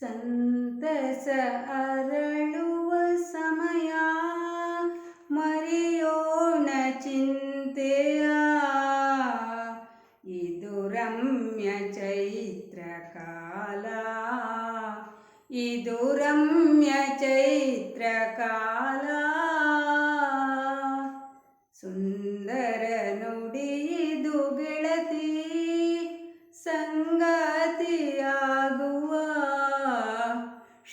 ಸಂತಸ ಅರಳುವ ಸಮಯ ಮರೆಯೋಣ ಚಿಂತೆಯ ಇದು ರಮ್ಯ ಚೈತ್ರ ಕಾಲ ಇದು ರಮ್ಯ ಚೈತ್ರ ಕಾಲ ಸುಂದರ ನುಡಿಯಿದು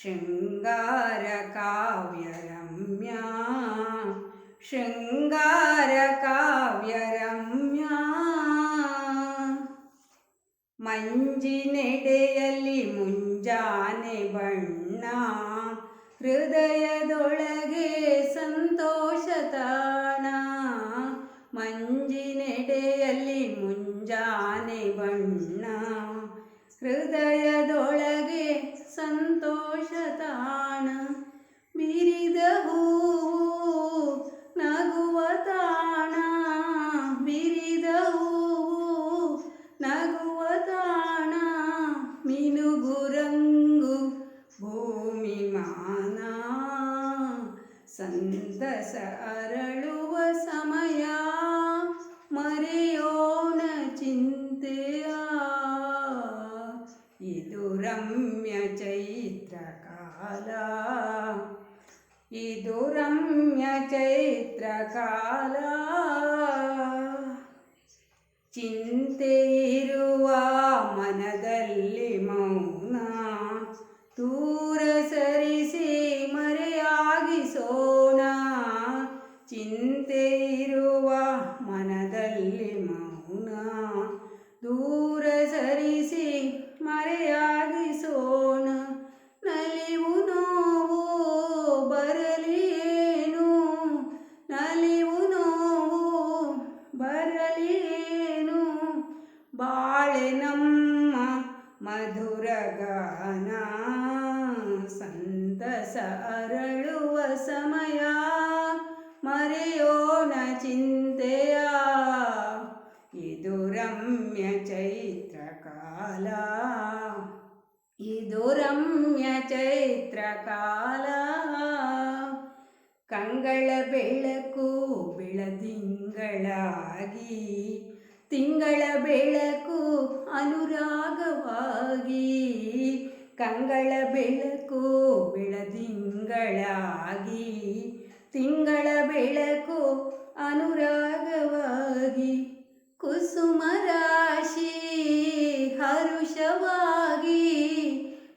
ಶೃಂಗಾರ ಕಾವ್ಯ ರಮ್ಯ ಶೃಂಗಾರ ಕಾವ್ಯ ರಮ್ಯ ಮಂಜಿನೆಡೆಯಲ್ಲಿ ಮುಂಜಾನೆ ಬಣ್ಣ ಹೃದಯದೊಳಗೆ ಸಂತೋಷ ತಾಣ ಮಂಜಿನೆಡೆಯಲ್ಲಿ ಮುಂಜಾನೆ ಬಣ್ಣ ಹೃದಯದೊಳಗೆ ಸಂತೋಷ ತಾಣ ಬಿರಿದ ಹೂವು ನಗುವ ತಾಣ. ಬಿರಿದ ಹೂವು ನಗುವ ತಾಣ. ಮಿನುಗುರಂಗು ಭೂಮಿ ಮಾನ. ಸಂತಸ ಅರಳುವ ಸಮಯ. ಮರೆಯೋಣ ಚಿಂತೆಯ ಇದು ರಮ್ಯ ಚೈತ್ರ ಕಾಲ ಇದು ರಮ್ಯ ಚೈತ್ರ ಕಾಲ ಚಿಂತೆ ಇರುವ ನಮ್ಮ ಮಧುರ ಗಾನ ಸಂತಸ ಅರಳುವ ಸಮಯ. ಮರೆಯೋಣ ಚಿಂತೆಯ ಇದು ರಮ್ಯ ಚೈತ್ರ ಕಾಲ. ಇದು ರಮ್ಯ ಚೈತ್ರ ಕಾಲ. ಕಂಗಳ ಬೆಳಕು ಬೆಳದಿಂಗಳಾಗಿ ತಿಂಗಳ ಬೆಳಕು ಅನುರಾಗವಾಗಿ ಕಂಗಳ ಬೆಳಕು ಬೆಳದಿಂಗಳಾಗಿ, ತಿಂಗಳ ಬೆಳಕು ಅನುರಾಗವಾಗಿ, ಕುಸುಮ ರಾಶಿ ಹರುಷವಾಗಿ,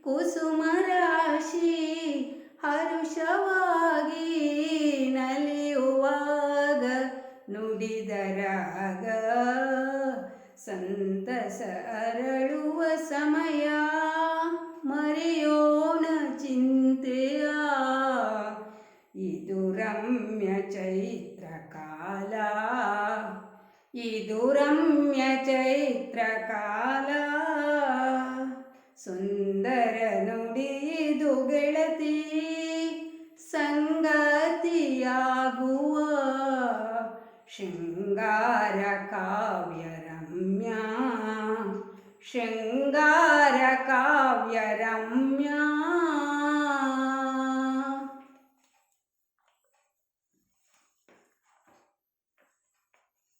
ಕುಸುಮ ರಾಶಿ ಹರುಷವಾಗಿ ನಲಿಯುವಾಗ ನುಡಿದರಾಗ. ಸಂತಸ ಅರಳುವ ಸಮಯ ಮರೆಯೋಣ ಚಿಂತೆಯ ಇದು ರಮ್ಯ ಚೈತ್ರ ಕಾಲ ಇದು ರಮ್ಯ ಚೈತ್ರ ಕಾಲ ಸುಂದರ ನುಡಿದು ಗೆಳತಿ ಸಂಗತಿಯಾಗುವ ಶೃಂಗಾರ കാവ്യരമ്യ ശൃംഗാര കാവ്യരമ്യ